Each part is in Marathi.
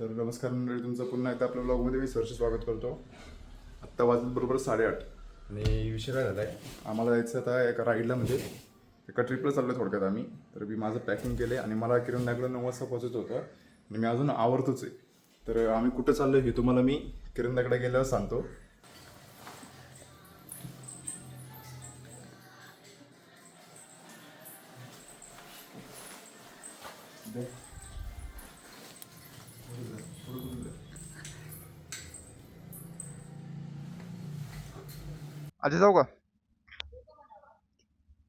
तर नमस्कार मंडळी तुमचं पुन्हा एकदा आपल्या ब्लॉगमध्ये मी सरचे स्वागत करतो. आत्ता वाजत बरोबर साडेआठ. आणि विषय काय झाला आहे आम्हाला जायचं आता एका राईडला म्हणजे. एका ट्रिपला चाललो थोडक्यात आम्ही. तर मी माझं पॅकिंग केले आणि मला किरण नागला नऊ वाजता पोहोचायचं होतं. आणि मी अजून आवरतोच आहे. तर आम्ही कुठं चाललो हे तुम्हाला मी किरण नागडे गेल्यावर सांगतो. आजी जाऊ का?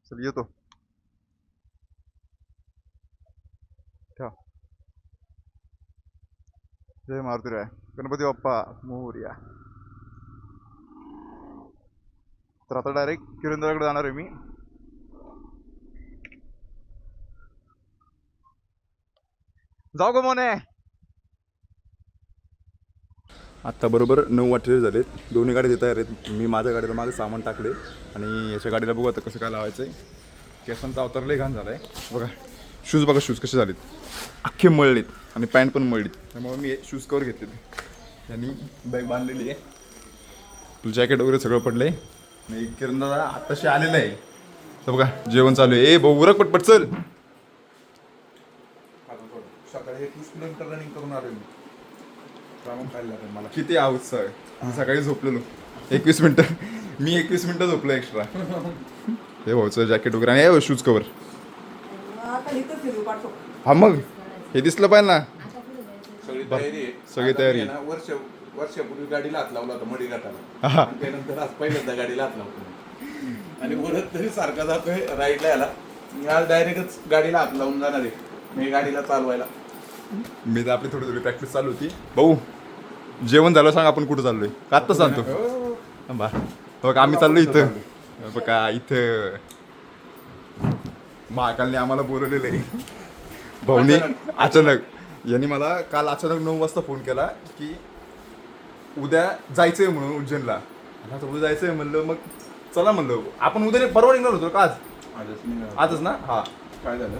चल येतो. ठेवा. जय मारुतीराय गणपती बाप्पा मोर्या. तर आता डायरेक्ट किरंदराकडे जाणार आहे मी. जाऊ का मोने? आत्ता बरोबर नऊ वाटले झालेत. दोन्ही गाडी तयार आहेत. मी माझ्या गाडीला माझं सामान टाकले आणि याच्या गाडीला बघू आता कसं काय लावायचं आहे केसांचा अवतार घाण झाला आहे बघा शूज बघा शूज कसे झालेत. अख्खे मळलेत आणि पॅन्ट पण मळलीत. त्यामुळे मी शूज कवर घेतले त्यांनी बॅग बांधलेली आहे. तुझं जॅकेट वगैरे सगळं पडलं आहे आणि किरण दादा आत्ताशी आलेलं आहे. तर बघा जेवण चालू आहे. ए भाऊ उरक पटपट चल. सकाळी एकवीस किलोमीटर रनिंग करून आलो मी. रामन खायला लागेल मला किती आहे. मी सकाळी झोपलेलो. एकवीस मिनिटं. मी एकवीस मिनिटं झोपलो एक्स्ट्रा हे भाऊचं जॅकेट वगैरे. आणि हे शूज कवर हा मग. हे दिसलं पाहिजे ना. सगळी तयारी आहे. सगळी आता तयारी. मी आहे. ना, वर्ष वर्षापूर्वी गाडीला हात लावला होता मडी हा. घाटाला आणि त्यानंतर आज पहिल्यांदा गाडीला हात लावतो आणि परत तरी सारखा जातोय राईडला याला मी आज डायरेक्टच गाडीला हात लावून जाणार आहे. मी गाडीला चालवायला. मी तर आपली थोडी थोडी प्रॅक्टिस चालू होती. भाऊ जेवण झालं सांग आपण कुठं चाललोय? का आत्ता सांगतो हो. बा. बघ आम्ही चाललो इथं. बघा इथं. महाकालने आम्हाला बोलवलेलं आहे. भाऊनी अचानक. यांनी मला काल अचानक नऊ वाजता फोन केला की उद्या जायचंय म्हणून उज्जैनला. आता उद्या जायचंय म्हणलं मग चला म्हणलं. आपण उद्या परवा निघणार होतो का आज. आजच ना? हा. काय झालं?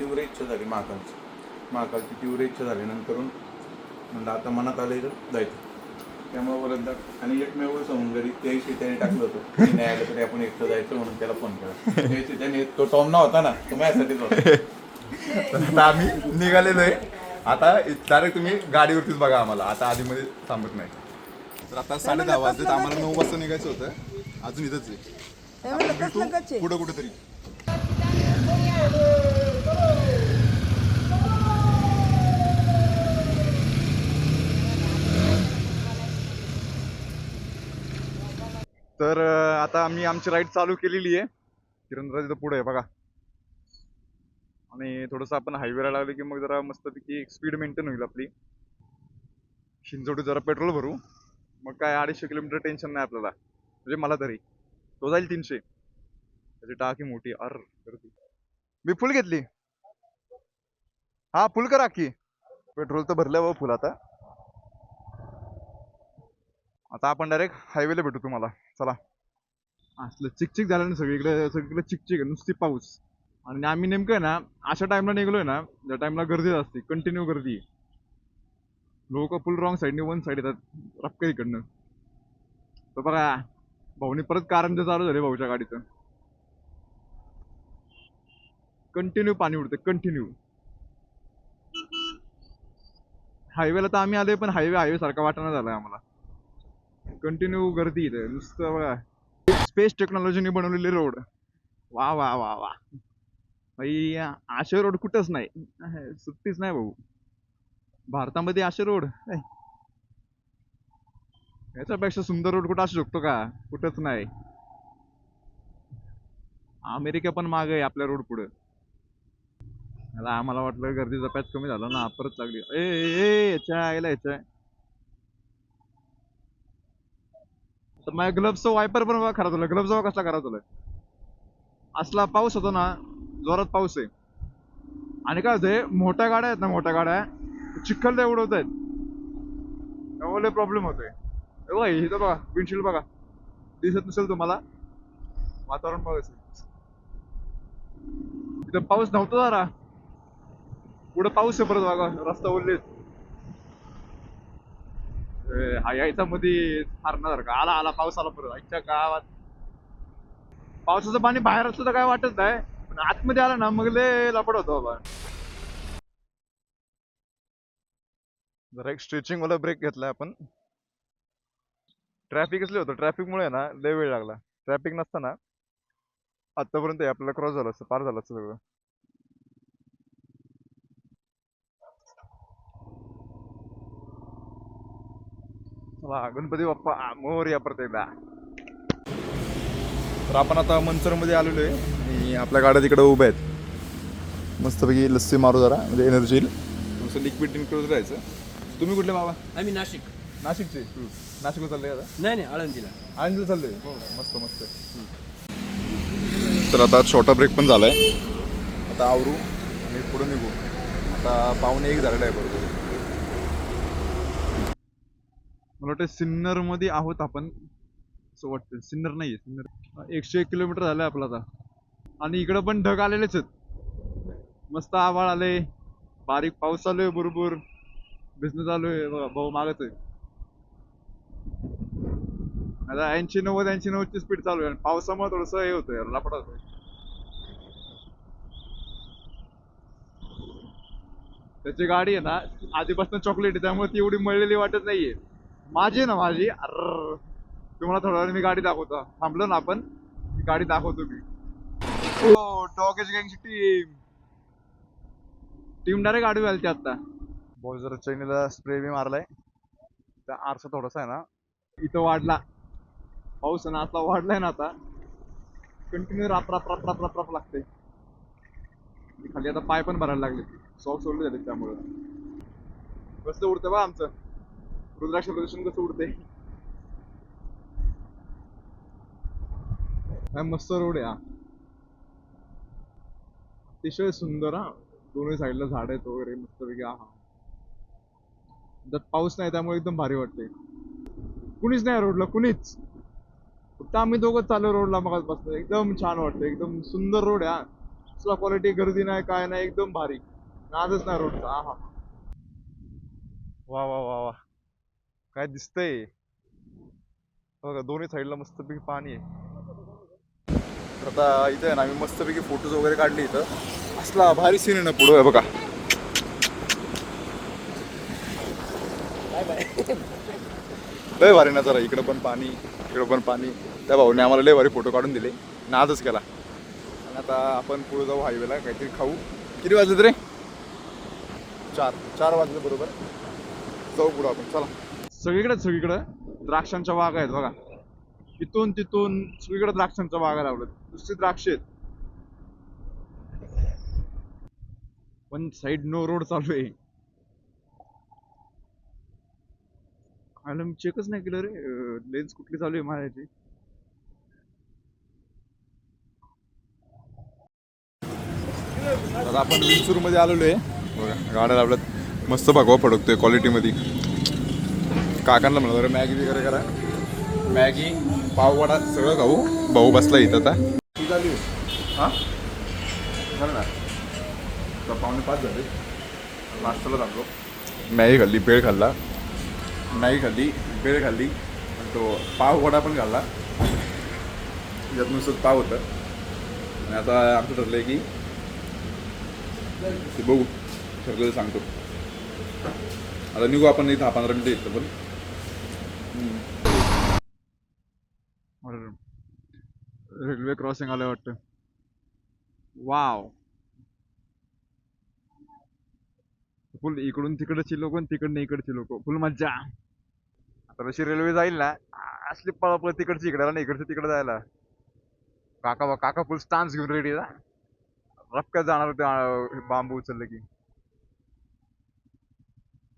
तीव्र इच्छा झाली महाकालची. महाकालची तीव्र इच्छा झाली नंतरून म्हणलं आता मनात आलं तर जायचं. त्यामुळे बोलत जा आणि एकमेव समुद्री त्याशी त्याने टाकलं होतं. नाही आलं तरी आपण एकटं जायचं म्हणून त्याला फोन केला. त्याशी त्याने तो टॉम होता ना तो माझ्यासाठीच होता. आता आम्ही निघालेलो आहे. आता डायरेक्ट तुम्ही गाडीवरतीच बघा आम्हाला. आता आधीमध्ये थांबत नाही. तर आता साडे दहा वाजतात आम्हाला नऊ वाजता निघायचं होतं. अजून इथंच आहे? कुठं कुठं तर आता आम्ही आमची राईड चालू केलेली आहे. किरणराज इथं पुढे आहे बघा. आणि थोडंसं आपण हायवेला लागलो की मग जरा मस्तपैकी स्पीड मेंटेन होईल आपली. शिंजोडी जरा पेट्रोल भरू. मग काय अडीचशे किलोमीटर टेन्शन नाही आपल्याला. म्हणजे मला तरी. तो जाईल तीनशे. त्याची टाकी मोठी अर गर्दी मी फुल घेतली. हा फुल करा की. पेट्रोल तर भरलं बाबा फुल आता. आता आपण डायरेक्ट हायवेला भेटू तुम्हाला. चला. असलं चिकचिक झालं ना सगळीकडे सगळीकडे चिकचिक आहे नुसती पाऊस. आणि आम्ही नेमकं आहे ना अशा टाइमला निघलोय ना ज्या टाइमला गर्दी असते कंटिन्यू गर्दी लोक फुल रॉंग साईडने वन साईड येतात रपके इकडनं. तर बघा भाऊनी परत कारंजे चालू झाले भाऊच्या गाडीचं. कंटिन्यू पाणी उडते कंटिन्यू हायवेला तर आम्ही आले पण हायवे हायवे सारखा वाटाणा झालाय आम्हाला. कंटिन्यू गर्दी इथे. नुसतं बघा. स्पेस टेक्नॉलॉजीने बनवलेले रोड वा वा वा वा. भाई असे रोड कुठंच नाही. सुट्टीच नाही भाऊ. भारतामध्ये असे रोड याच्यापेक्षा सुंदर रोड कुठं असू शकतो का? कुठंच नाही. अमेरिका पण माग आहे आपल्या रोड पुढं. मला आम्हाला वाटलं गर्दीचा पॅच कमी झाला ना परत लागली. ए ए, ए याच्या आईला याच्या. तर माझ्या ग्लव्सचं वायपर पण बघा खराब झालं ग्लव्स बघा कसला खराब झालाय. असला पाऊस होतो ना जोरात पाऊस आहे. आणि काय होतंय मोठ्या गाड्या आहेत ना मोठ्या गाड्या चिखल त्या उडवत आहेत. त्यामुळे प्रॉब्लेम होतोय. हे तर इथं बघा विंडशील्ड बघा. दिसत नसेल तुम्हाला. वातावरण बघायचं इथं पाऊस नव्हता जरा. पुढे पाऊस आहे परत बघा रस्ता ओढले हा यायचा मध्ये का? आला आला पाऊस आला परत. आजच्या गावात पावसाचं पाणी बाहेर सुद्धा काय वाटत नाही पण आतमध्ये आला ना मग लय लपड होतो बाबा. जरा एक स्ट्रेचिंग वाला ब्रेक घेतलाय आपण. ट्रॅफिकच लय होतं. ट्रॅफिक मुळे ना लय वेळ लागला. ट्रॅफिक नसताना आतापर्यंत आपल्याला क्रॉस झालं असतं पार झालं असतं सगळं. चला गणपती बाप्पा मोरया प्रत्येकदा तर आपण आता मंचरमध्ये आलेलो आहे आणि आपल्या गाड्या तिकडे उभ्या आहेत. मस्तपैकी लस्सी मारू जरा म्हणजे एनर्जी येईल. थोडंसं लिक्विड इन्क्लूड राहायचं. तुम्ही कुठले बाबा? आम्ही नाशिक. नाशिकचे? नाशिकला चालले आता? नाही नाही आळंदीला. आनंद चालले? मस्त मस्त. तर आता छोटा ब्रेक पण झालाय. आता आवरू आणि पुढे निघू. आता पावणे एक झालेला आहे बरोबर. मला वाटतं सिन्नरमध्ये आहोत आपण. असं वाटतं सिन्नर नाहीये सिन्नर. एकशे एक किलोमीटर झालंय आपला आता. आणि इकडं पण ढग आलेलेच आहेत. मस्त आभाळ आले बारीक पाऊस चालू आहे बरोबर बिझनेस चालू आहे. बघा भाऊ मागत आहे. आता ऐंशी नव्वद ऐंशी नव्वदची स्पीड चालू आहे. आणि पावसामुळे थोडस हे होतंय लापडा होतोय. त्याची गाडी आहे ना आधीपासून चॉकलेट आहे त्यामुळे ती एवढी मळलेली वाटत नाहीये. माझी आहे ना माझी. अर्र तुम्हाला थोड्या मी गाडी दाखवतो. थांबलो ना आपण. गाडी दाखवतो मी. हो डॉगेज गँगची टीम. टीम डायरेक्ट गाडी आली आता. जरा चैनीला स्प्रे बी मारलाय. त्या आरसा थोडासा आहे ना. इथं वाढला. पाऊस आहे ना असला वाढलाय ना आता. कंटिन्यू राप राप राप राप राप राप लागते खाली आता पाय पण भरायला लागले सॉक्स सोडले झाले त्यामुळं कसं उडतं बा आमचं. रुद्राक्ष प्रदर्शन कसं उडते मस्त रोड आहे हा. अतिशय सुंदर हा. दोन्ही साईडला झाड आहेत वगैरे मस्तपैकी हा त्यात पाऊस नाही त्यामुळे एकदम भारी वाटते कुणीच नाही रोडला कुणीच. फक्त आम्ही दोघंच चालू रोडला मग बसतो एकदम छान वाटतं एकदम सुंदर रोड आहे हा. कसला क्वालिटी गर्दी नाही काय नाही एकदम भारी. नादच नाही रोडचा हा हा. वा वा वा वा. काय दिसतंय? बघा दोन्ही साईडला मस्तपैकी पाणी आहे. तर आता इथे आहे ना आम्ही मस्तपैकी फोटोज वगैरे काढले इथं. असला भारी सीन आहे ना पुढं आहे बघा. लय भारी ना जरा इकडं पण पाणी इकडं पण पाणी. त्या भाऊने आम्हाला लय भारी फोटो काढून दिले. नादच केला. आणि आता आपण पुढे जाऊ हायवेला काहीतरी खाऊ. किती वाजले रे? चार चार वाजले बरोबर. जाऊ पुढं आपण चला. सगळीकडे सगळीकडे. द्राक्षांच्या बागा आहेत बघा. इथून तिथून सगळीकडे द्राक्षांच्या बागा लावल्यात दुसरी द्राक्ष आहेत. पण साईड नो रोड चालू आहे. आलं मी चेकच नाही केलं रे. लेन्स कुठली चालू आहे माझ्याची आता आपण विंचूरमध्ये आलेलो आहे. बघा गाड्या लावल्यात. मस्त भागवा फडकतोय क्वालिटी मध्ये. काकांना म्हणलं जरा मॅगी वगैरे करा. मॅगी पाववडा सगळं खाऊ. भाऊ बसला इथं आता. ती झाली? हा? झालं ना? आता पावणे पाच झाले. नाश्त्याला थांबलो. मॅगी खाल्ली पेळ खाल्ला. मॅगी खाल्ली पेळ खाल्ली. तो पाव वडा पण खाल्ला. यात नुसतं पाव होतं. आणि आता आमचं ठरलं आहे की ते बघू. ठरलं तर सांगतो. आता निघू आपण इथं दहा पंधरा मिनिटं येतं पण. रेल्वे क्रॉसिंग आलं वाटतं वाव फुल इकडून तिकडची लोक आणि तिकडनं इकडची लोक. फुल मज्जा. आता अशी रेल्वे जाईल ना असली पळापळ तिकडची इकडे ना इकडचं तिकडे जायला. काका बा- काका फुल स्टान्स घेऊन रेडी जा रपक्यात जाणार होते बांबू उचललं की.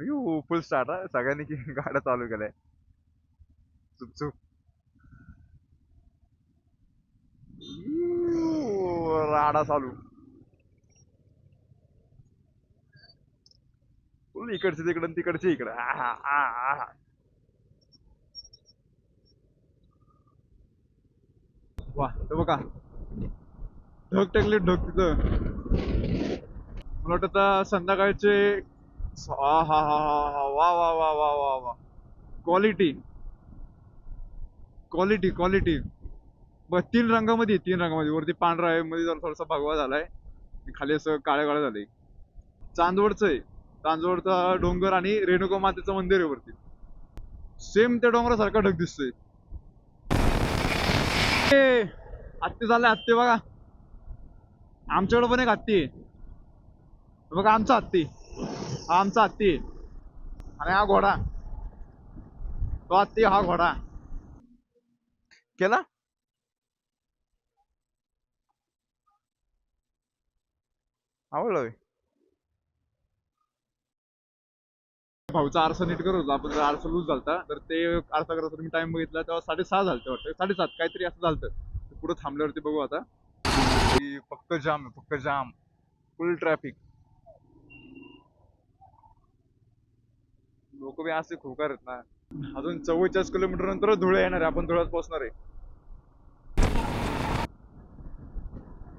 यू फुल स्टार्ट सगळ्यांनी की गाड्या चालू केल्या. चुप चुप राडा चालू इकडचे तिकडं तिकडचे इकडं. वा हे बघा. ढग टाकले ढग तिथं. मला वाटतं आता संध्याकाळचे हा हा हा हा वा वा वा वा वा वा. क्वालिटी क्वालिटी क्वालिटी बघ तीन रंगामध्ये तीन रंगामध्ये. वरती पांढरा आहे मध्ये जरा थोडासा भगवा झालाय. खाली असं काळ्या काळ्या झालंय. चांदवडचं आहे. चांदवडचा डोंगर आणि रेणुका मातेचं मंदिर आहे वरती. सेम त्या डोंगरासारखा ढग दिसतोय. ए, हत्ती झालाय हत्ती बघा. आमच्याकडे पण एक हत्ती आहे. बघा आमचा हत्ती. हा आमचा हत्ती आहे. आणि हा घोडा. तो हत्ती हा घोडा. केला? आवडलं. भाऊचा आरसा नीट करत होता. आपण जर आरसा लूज झालता तर ते आरसा करत होता मी टाइम बघितला तेव्हा साडेसहा झालते वाटतं. साडेसात काहीतरी असं झालतं. पुढे थांबल्यावरती बघू आता. फक्त जाम आहे फक्त जाम. फुल ट्रॅफिक लोक बी असे खोकार आहेत ना. अजून चव्वेचाळीस किलोमीटर नंतर धुळे येणार आहे. आपण धुळ्यात पोहोचणार आहे.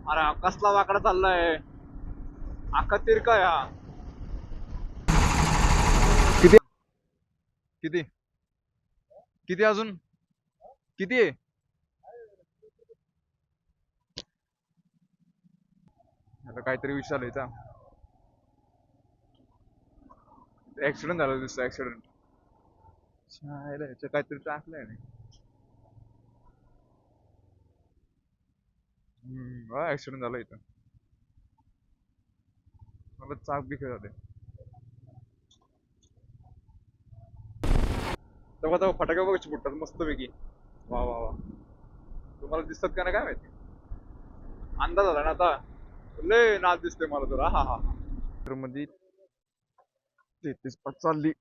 अरे कसला वाकडा चाललाय. आका तिरका हा. किती? किती? किती अजून? किती? आहे आता काहीतरी विचारलं इथं. ऍक्सिडेंट झाला दिसतो ऍक्सिडेंट याच्या काहीतरी टाकलंय ना हम्म ऍक्सिडेंट झाला इथं. मला चाक बिके झाले. तेव्हा तेव्हा फटाके बघ फुटतात मस्त पैकी वा वा वा. तुम्हाला दिसतात का नाही काय माहिती? अंदाज आला ना आता. लय नाच दिसतोय मला तुला हा हा मध्ये तेहतीस पाच चालली.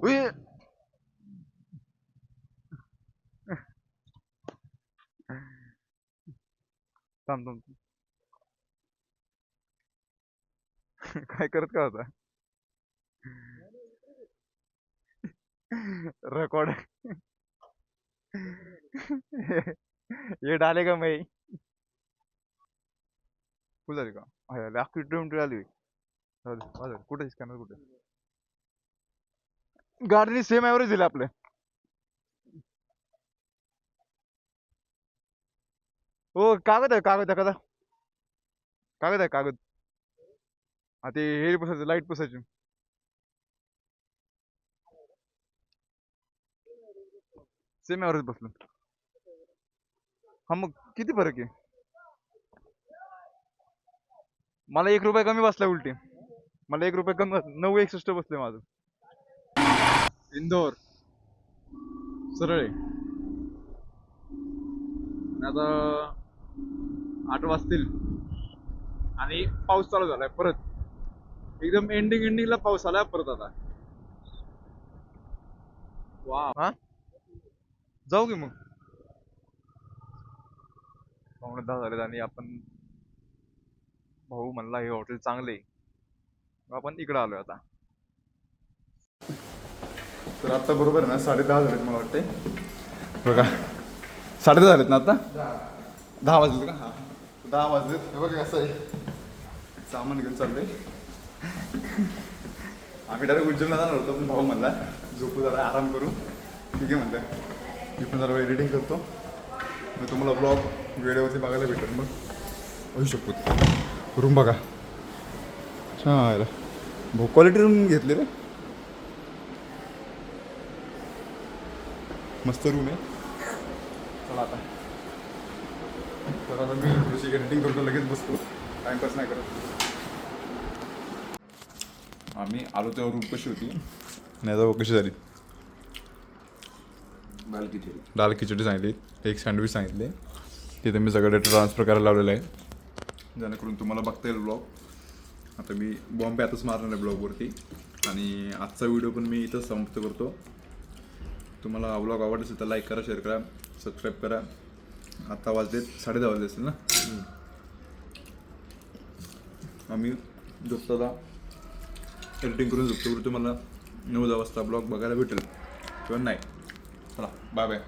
उई. थांब थांब थांब. काय करत का होता रेकॉर्ड ये डालेगा मैं फुल झाली का आहे लाखी किलोमीटर आली जाऊ दे, जाऊ दे. कुठे स्कॅनर कुठे गाडीने सेम ॲव्हरेज दिलं आपले. हो कागद आहे कागद आहे कदा कागद आहे कागद. हा ते हे पुसायचं लाइट पुसायची. सेम ॲव्हरेज बसलो. हा मग किती फरक आहे? मला एक रुपये कमी बसला उलटी. मला एक रुपये कमी नऊ एकसष्ट बसले माझं. इंदोर. सरळ आहे. आता आठ वाजतील. आणि पाऊस चालू झालाय परत. एकदम एंडिंग एंडिंगला पाऊस आलाय परत आता. वा हा? जाऊ की मग. पाहुणे दहा झालेत आणि आपण भाऊ म्हणला हे हॉटेल चांगले आपण इकडे आलोय आता. तर आता बरोबर आहे ना साडे दहा झालेत मला वाटते बघा. साडे दहा झालेत ना आता? दहा वाजलेत का? हां. दहा वाजलेत. हे बघा कसं आहे. सामान घेऊन चाललंय. आम्ही डायरेक्ट उज्जैनला जाणार होतो पण भाऊ म्हणला झोपू जरा आराम करू. ठीक आहे म्हणलं. मी पण जरा एडिटिंग करतो. मग तुम्हाला ब्लॉग वेळेवरती बघायला भेटेल मग. होऊ शकतो. रूम बघा. छान भाऊ क्वालिटी रूम घेतली रे मस्त रूम आहे. चला आता. तर आता मी थोडीशी एडिटिंग करतो लगेच बसतो. टाइमपास नाही करत. आम्ही आलो तेव्हा रूम कशी होती? नाही तेव्हा कशी झाली? दाल खिचडी. दाल खिचडी सांगितली एक सँडविच सांगितले. तिथे मी सगळं डेटा ट्रान्सफर करायला लावलेलं आहे. जेणेकरून तुम्हाला बघता येईल ब्लॉग आता मी बॉम्बे आताच मारणार आहे ब्लॉगवरती आणि आजचा व्हिडिओ पण मी इथंच समाप्त करतो. तुम्हाला ब्लॉग आवडला असेल तर लाईक करा शेअर करा सबस्क्राईब करा. आता वाजलेत साडे दहा वाजले असतील ना? आम्ही झोपताना एडिटिंग करून झोपतो. तुम्हाला नऊ दहा वाजता ब्लॉग बघायला भेटेल. किंवा नाही. चला बाय बाय